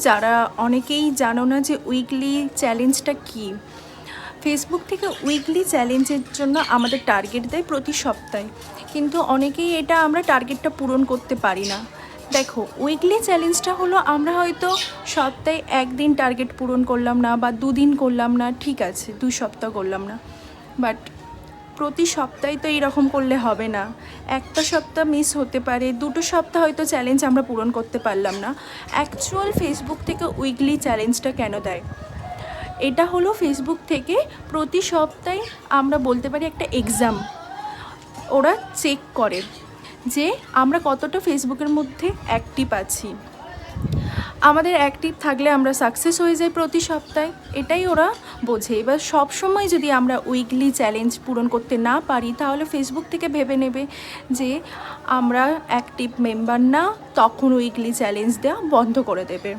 যারা অনেকেই জানো না যে উইকলি চ্যালেঞ্জটা কী? ফেসবুক থেকে উইকলি চ্যালেঞ্জের জন্য আমাদের টার্গেট দেয় প্রতি সপ্তাহে। কিন্তু অনেকেই এটা আমরা টার্গেটটা পূরণ করতে পারি না। দেখো, উইকলি চ্যালেঞ্জটা হলো আমরা হয়তো সপ্তাহে একদিন টার্গেট পূরণ করলাম না বা দুদিন করলাম না, ঠিক আছে, দুই সপ্তাহ করলাম না। বাট প্রতি সপ্তাহে তো এরকম করলে হবে না। একটা সপ্তাহ মিস হতে পারে, দুটো সপ্তাহ হয়তো চ্যালেঞ্জ আমরা পূরণ করতে পারলাম না। অ্যাকচুয়াল ফেসবুক থেকে উইকলি চ্যালেঞ্জটা কেন দেয়? এটা হলো ফেসবুক থেকে প্রতি সপ্তাহে আমরা বলতে পারি একটা এক্সাম ওরা চেক করে যে আমরা কতটা ফেসবুকের মধ্যে অ্যাক্টিভ আছি। আমাদের অ্যাক্টিভ থাকলে আমরা সাকসেস হয়ে যাই প্রতি সপ্তাহে, এটাই ওরা বোঝে। এবার সবসময় যদি আমরা উইকলি চ্যালেঞ্জ পূরণ করতে না পারি, তাহলে ফেসবুক থেকে ভেবে নেবে যে আমরা অ্যাক্টিভ মেম্বার না, তখন উইকলি চ্যালেঞ্জ দেওয়া বন্ধ করে দেবে।